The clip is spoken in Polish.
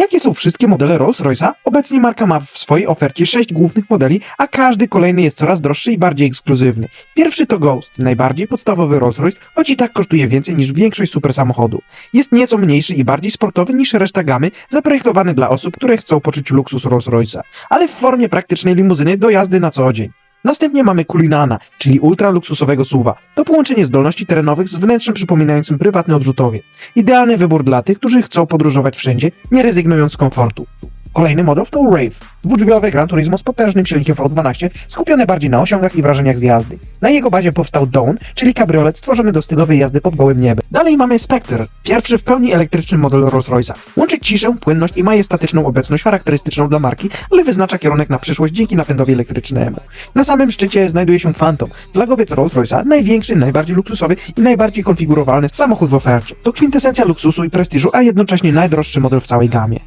Jakie są wszystkie modele Rolls-Royce'a? Obecnie marka ma w swojej ofercie 6 głównych modeli, a każdy kolejny jest coraz droższy i bardziej ekskluzywny. Pierwszy to Ghost, najbardziej podstawowy Rolls-Royce, choć i tak kosztuje więcej niż większość super samochodów. Jest nieco mniejszy i bardziej sportowy niż reszta gamy, zaprojektowany dla osób, które chcą poczuć luksus Rolls-Royce'a, ale w formie praktycznej limuzyny do jazdy na co dzień. Następnie mamy Kulinana, czyli ultra luksusowego suwa. To połączenie zdolności terenowych z wnętrzem przypominającym prywatny odrzutowiec. Idealny wybór dla tych, którzy chcą podróżować wszędzie, nie rezygnując z komfortu. Kolejny model to Rave, dwudrzwiowy Gran Turismo z potężnym silnikiem V12, skupiony bardziej na osiągach i wrażeniach z jazdy. Na jego bazie powstał Dawn, czyli kabriolet stworzony do stylowej jazdy pod gołym niebem. Dalej mamy Spectre, pierwszy w pełni elektryczny model Rolls-Royce'a. Łączy ciszę, płynność i majestatyczną obecność charakterystyczną dla marki, ale wyznacza kierunek na przyszłość dzięki napędowi elektrycznemu. Na samym szczycie znajduje się Phantom, flagowiec Rolls-Royce'a, największy, najbardziej luksusowy i najbardziej konfigurowalny samochód w ofercie. To kwintesencja luksusu i prestiżu, a jednocześnie najdroższy model w całej gamie.